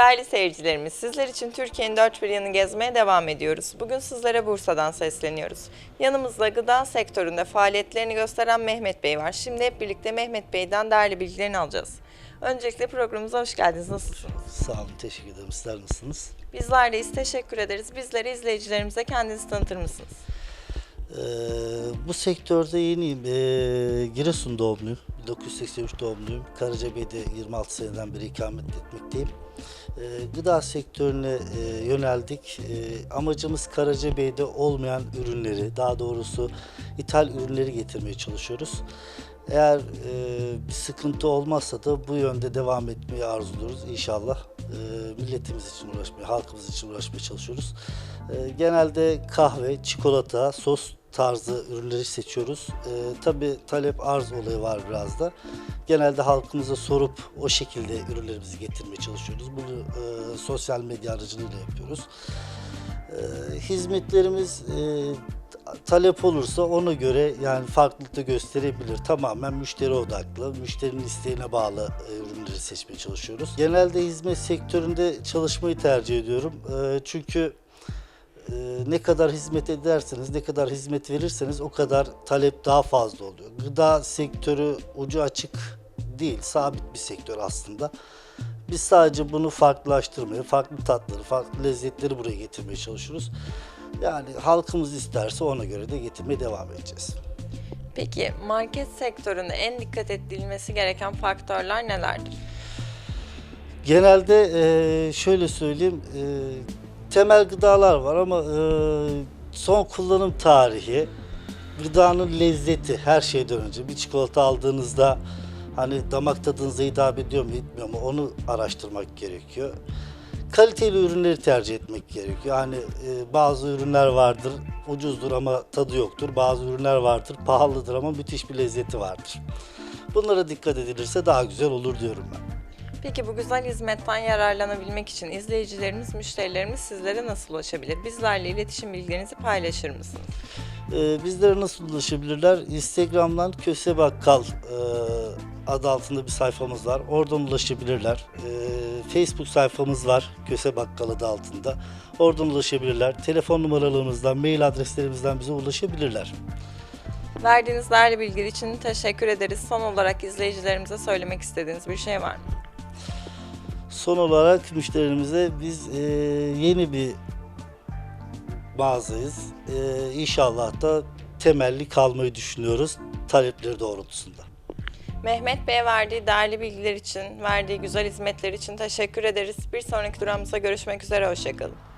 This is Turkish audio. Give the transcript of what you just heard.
Değerli seyircilerimiz, sizler için Türkiye'nin dört bir yanı gezmeye devam ediyoruz. Bugün sizlere Bursa'dan sesleniyoruz. Yanımızda gıda sektöründe faaliyetlerini gösteren Mehmet Bey var. Şimdi hep birlikte Mehmet Bey'den değerli bilgilerini alacağız. Öncelikle programımıza hoş geldiniz. Nasılsınız? Sağ olun, teşekkür ederim. Sizler nasılsınız? Bizler deyiz, teşekkür ederiz. Bizlere, izleyicilerimize kendinizi tanıtır mısınız? Ee, bu sektörde yeniyim. Ee, Giresun doğumluyum. 1983 doğumluyum. Karacabey'de 26 seneden beri ikamet etmekteyim. Ee, gıda sektörüne e, yöneldik. Ee, amacımız Karacabey'de olmayan ürünleri, daha doğrusu ithal ürünleri getirmeye çalışıyoruz. Eğer e, bir sıkıntı olmazsa da bu yönde devam etmeyi arzuluyoruz inşallah. E, milletimiz için uğraşmaya, halkımız için uğraşmaya çalışıyoruz. E, genelde kahve, çikolata, sos tarzı ürünleri seçiyoruz. E, Tabi talep arz olayı var biraz da. Genelde halkımıza sorup o şekilde ürünlerimizi getirmeye çalışıyoruz. Bunu e, sosyal medya aracılığıyla yapıyoruz. E, hizmetlerimiz e, talep olursa ona göre yani farklılık da gösterebilir. Tamamen müşteri odaklı, müşterinin isteğine bağlı e, ürünleri seçmeye çalışıyoruz. Genelde hizmet sektöründe çalışmayı tercih ediyorum. E, çünkü ne kadar hizmet ederseniz, ne kadar hizmet verirseniz o kadar talep daha fazla oluyor. Gıda sektörü ucu açık değil, sabit bir sektör aslında. Biz sadece bunu farklılaştırmaya, farklı tatları, farklı lezzetleri buraya getirmeye çalışıyoruz. Yani halkımız isterse ona göre de getirmeye devam edeceğiz. Peki market sektöründe en dikkat edilmesi gereken faktörler nelerdir? Genelde eee, şöyle söyleyeyim, eee, temel gıdalar var ama eee, son kullanım tarihi, gıdanın lezzeti her şeyden önce. Bir çikolata aldığınızda hani damak tadınıza hitap ediyor mu etmiyor mu onu araştırmak gerekiyor. Kaliteli ürünleri tercih etmek gerekiyor. Yani e, bazı ürünler vardır ucuzdur ama tadı yoktur. Bazı ürünler vardır pahalıdır ama müthiş bir lezzeti vardır. Bunlara dikkat edilirse daha güzel olur diyorum ben. Peki bu güzel hizmetten yararlanabilmek için izleyicilerimiz, müşterilerimiz sizlere nasıl ulaşabilir? Bizlerle iletişim bilgilerinizi paylaşır mısınız? Ee, bizlere nasıl ulaşabilirler? Instagram'dan Köse Bakkal e, adı altında bir sayfamız var. Oradan ulaşabilirler. Ee, Facebook sayfamız var Köse Bakkal adı altında. Oradan ulaşabilirler. Telefon numaralarımızdan, mail adreslerimizden bize ulaşabilirler. Verdiğiniz değerli bilgiler için teşekkür ederiz. Son olarak izleyicilerimize söylemek istediğiniz bir şey var mı? Son olarak müşterimize biz e, yeni bir mağazayız. E, inşallah da temelli kalmayı düşünüyoruz talepleri doğrultusunda. Mehmet Bey'e verdiği değerli bilgiler için, verdiği güzel hizmetler için teşekkür ederiz. Bir sonraki durağımızda görüşmek üzere, hoşçakalın.